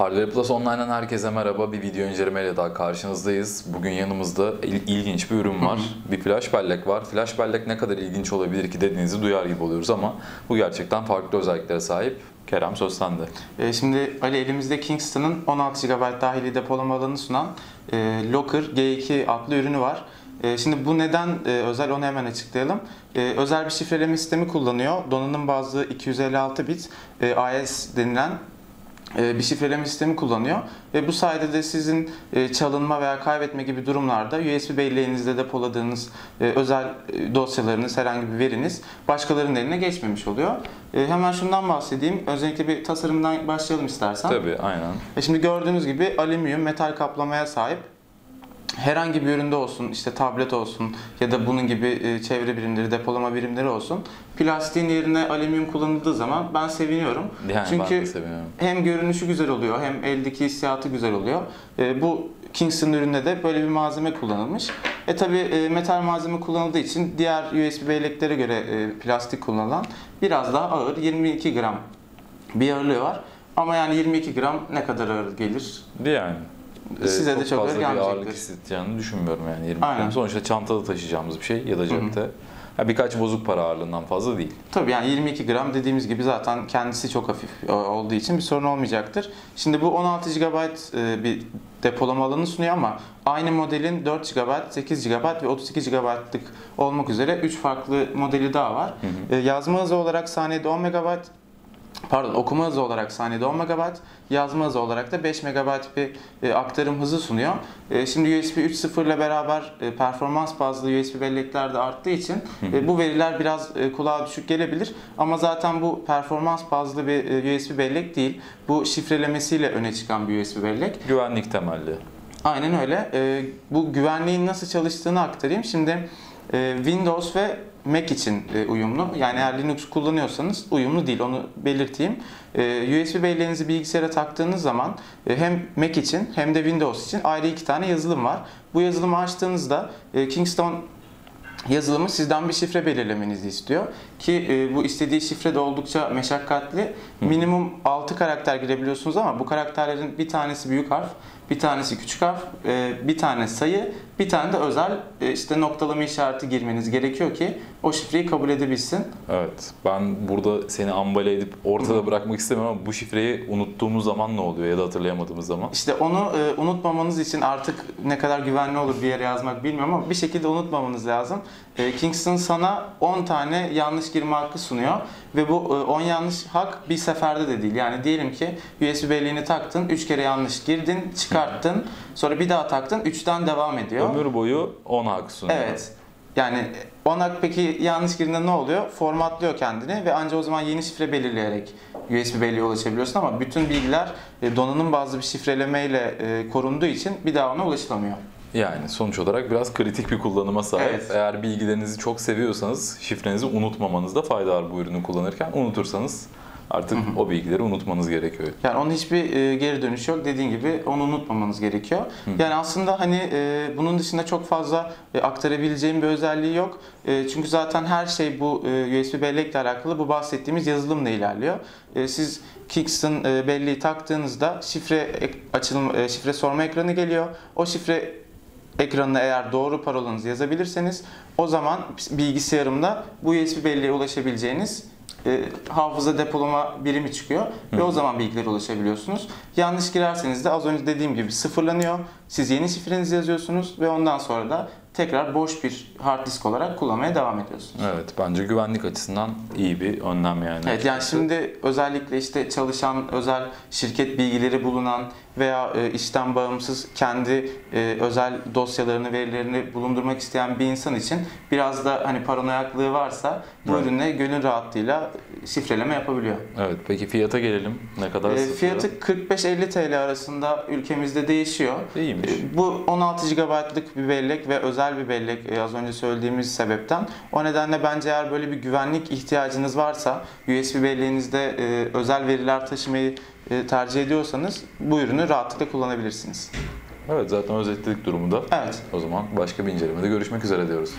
Hardware Plus Online'dan herkese merhaba. Bir video incelemeyle daha karşınızdayız. Bugün yanımızda il- ilginç bir ürün var. bir flash bellek var. Flash bellek ne kadar ilginç olabilir ki dediğinizi duyar gibi oluyoruz ama bu gerçekten farklı özelliklere sahip. Kerem söz sende. Ee, Şimdi Ali elimizde Kingston'ın 16 GB dahili depolama alanı sunan e, Locker G2 adlı ürünü var. E, Şimdi bu neden e, özel onu hemen açıklayalım. E, Özel bir şifreleme sistemi kullanıyor. Donanım bazlı 256 bit e, AES denilen e, bir şifreleme sistemi kullanıyor. Ve bu sayede de sizin e, çalınma veya kaybetme gibi durumlarda USB belleğinizde depoladığınız e, özel e, dosyalarınız, herhangi bir veriniz başkalarının eline geçmemiş oluyor. E, Hemen şundan bahsedeyim. Özellikle bir tasarımdan başlayalım istersen. Tabii aynen. E Şimdi gördüğünüz gibi alüminyum metal kaplamaya sahip. Herhangi bir üründe olsun, işte tablet olsun ya da bunun gibi e, çevre birimleri, depolama birimleri olsun. Plastiğin yerine alüminyum kullanıldığı zaman ben seviniyorum. Yani ben Çünkü de seviyorum. hem görünüşü güzel oluyor hem eldeki hissiyatı güzel oluyor. E, bu Kingston üründe de böyle bir malzeme kullanılmış. E tabi metal malzeme kullanıldığı için diğer USB belleklere göre e, plastik kullanılan biraz daha ağır 22 gram bir ağırlığı var. Ama yani 22 gram ne kadar ağır gelir? Yani. Ee, Size de çok fazla bir ağırlık hissedeceğini düşünmüyorum yani 20 Aynen. gram. Sonuçta çantada taşıyacağımız bir şey ya da cepte. Ha, birkaç bozuk para ağırlığından fazla değil. Tabii yani 22 gram dediğimiz gibi zaten kendisi çok hafif e, olduğu için bir sorun olmayacaktır. Şimdi bu 16 GB e, bir depolama alanı sunuyor ama aynı modelin 4 GB, 8 GB ve 32 GB'lık olmak üzere 3 farklı modeli daha var. E, Yazma hızı olarak saniyede 10 MB, Pardon okuma hızı olarak saniyede 10 MB, yazma hızı olarak da 5 MB bir e, aktarım hızı sunuyor. E, şimdi USB 3.0 ile beraber e, performans bazlı USB bellekler de arttığı için e, bu veriler biraz e, kulağa düşük gelebilir. Ama zaten bu performans bazlı bir e, USB bellek değil. Bu şifrelemesiyle öne çıkan bir USB bellek. Güvenlik temelli. Aynen öyle. E, bu güvenliğin nasıl çalıştığını aktarayım. Şimdi e, Windows ve Mac için e, uyumlu. Yani eğer Linux kullanıyorsanız uyumlu değil onu belirteyim. E, USB belleğinizi bilgisayara taktığınız zaman e, hem Mac için hem de Windows için ayrı iki tane yazılım var. Bu yazılımı açtığınızda e, Kingston yazılımı sizden bir şifre belirlemenizi istiyor. Ki e, bu istediği şifre de oldukça meşakkatli. Minimum 6 karakter girebiliyorsunuz ama bu karakterlerin bir tanesi büyük harf, bir tanesi küçük harf, e, bir tane sayı, bir tane de özel e, işte noktalama işareti girmeniz gerekiyor ki o şifreyi kabul edebilsin. Evet. Ben burada seni ambale edip ortada bırakmak istemiyorum ama bu şifreyi unuttuğumuz zaman ne oluyor ya da hatırlayamadığımız zaman? İşte onu e, unutmamanız için artık ne kadar güvenli olur bir yere yazmak bilmiyorum ama bir şekilde unutmamanız lazım. E, Kingston sana 10 tane yanlış girme hakkı sunuyor ve bu e, 10 yanlış hak bir seferde de değil. Yani diyelim ki USB belleğini taktın, 3 kere yanlış girdin, çıkarttın, sonra bir daha taktın, 3'ten devam ediyor. Ömür boyu 10 hak sunuyor. Evet. Yani ona peki yanlış girdiğinde ne oluyor? Formatlıyor kendini ve ancak o zaman yeni şifre belirleyerek USB belleğe ulaşabiliyorsun ama bütün bilgiler e, donanım bazlı bir şifrelemeyle e, korunduğu için bir daha ona ulaşılamıyor. Yani sonuç olarak biraz kritik bir kullanıma sahip. Evet. Eğer bilgilerinizi çok seviyorsanız şifrenizi unutmamanızda fayda var bu ürünü kullanırken. Unutursanız artık o bilgileri unutmanız gerekiyor. Yani onun hiçbir e, geri dönüş yok. Dediğin gibi onu unutmamanız gerekiyor. Yani aslında hani e, bunun dışında çok fazla e, aktarabileceğim bir özelliği yok. E, çünkü zaten her şey bu e, USB bellekle alakalı bu bahsettiğimiz yazılımla ilerliyor. E, siz Kingston e, belleği taktığınızda şifre açılım e, şifre sorma ekranı geliyor. O şifre ekranına eğer doğru parolanızı yazabilirseniz o zaman bilgisayarımda bu USB belleğe ulaşabileceğiniz e, hafıza depolama birimi çıkıyor ve o zaman bilgilere ulaşabiliyorsunuz. Yanlış girerseniz de az önce dediğim gibi sıfırlanıyor. Siz yeni şifrenizi yazıyorsunuz ve ondan sonra da tekrar boş bir hard disk olarak kullanmaya devam ediyorsunuz. Evet bence güvenlik açısından iyi bir önlem yani. Evet yani şimdi özellikle işte çalışan özel şirket bilgileri bulunan veya e, işten bağımsız kendi e, özel dosyalarını, verilerini bulundurmak isteyen bir insan için biraz da hani paranoyaklığı varsa bu Evet. ürünle gönül rahatlığıyla şifreleme yapabiliyor. Evet peki fiyata gelelim. Ne kadar E, fiyatı 45-50 TL arasında ülkemizde değişiyor. İyiymiş. E, Bu 16 GB'lık bir bellek ve özel özel bir bellek e, az önce söylediğimiz sebepten. O nedenle bence eğer böyle bir güvenlik ihtiyacınız varsa USB belleğinizde e, özel veriler taşımayı e, tercih ediyorsanız bu ürünü rahatlıkla kullanabilirsiniz. Evet zaten özetledik durumu da. Evet. O zaman başka bir incelemede görüşmek üzere diyoruz.